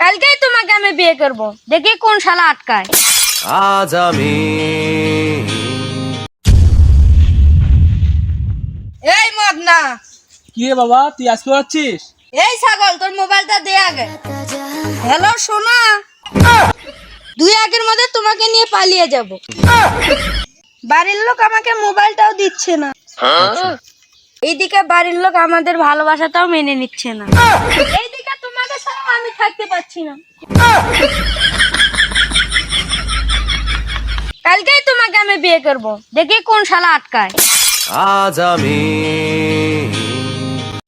কালকেই তোমাকে আমি বিয়ে করব। দেখি কোন শালা আটকায়। আজ আমি এই মদনা। কি রে বাবা তুই আজকে পাচ্ছিস এই ছাগল তোর মোবাইলটা দে আগে। হ্যালো সোনা। দুই আগের মধ্যে তোমাকে নিয়ে পালিয়ে যাব। বাড়ির লোক আমাকে মোবাইলটাও দিচ্ছে না। এইদিকে বাড়ির লোক আমাদের ভালোবাসাটাও মেনে নিচ্ছে না। আমি থাকতে পারছি না। কালকেই তোমাকে আমি বিয়ে করব। দেখি কোন শালা আটকায়। আজ আমি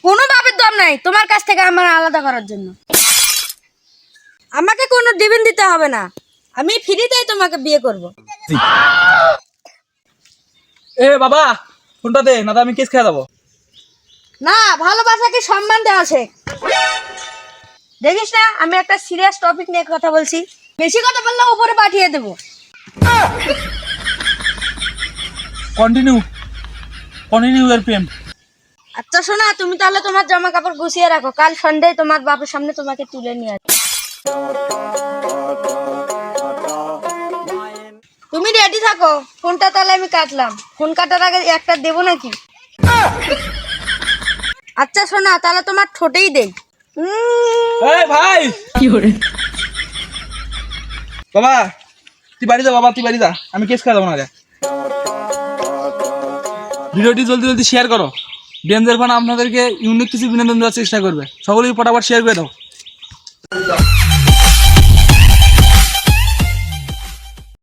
কোনো বাপের দম নাই। তোমার কাছ থেকে আমার আলাদা করার জন্য। আমাকে কোনো ডিবেন দিতে হবে না। আমি ফ্রিতেই তোমাকে বিয়ে করব। এ বাবা ফোনটা দে না তো আমি কেস খেয়ে যাব। না ভালোবাসাকে সম্মান দেওয়া শেখ। দেখিস না আমি একটা সিরিয়াস টপিক নিয়ে কথা বলছি। বেশি কথা বললে উপরে পাঠিয়ে দেবো। কন্টিনিউ কন্টিনিউ এর প্রেম। আচ্ছা শোনা তুমি তাহলে তোমার জামা কাপড় গুছিয়ে রাখো। কাল সন্ধ্যায় তোমার বাপের সামনে তোমাকে তুলে নিয়ে আসবে। তুমি রেডি থাকো? ফোনটা তাহলে আমি কাটলাম। ফোন কাটার আগে একটা দেবো নাকি? আচ্ছা শোনা তাহলে তোমার ঠোঁটেই দেই। উম, এই ভাই। বাবা তুই বাড়ি যা বাবা তুই বাড়ি যা। আমি কেস খাওয়া যাব না ভিডিওটি জলদি জলদি শেয়ার করো। ডেঞ্জার ফান আপনাদেরকে ইউনিক কিছু বিনোদন দেওয়ার চেষ্টা করবে। সকলেই ফটাফট শেয়ার করে দাও।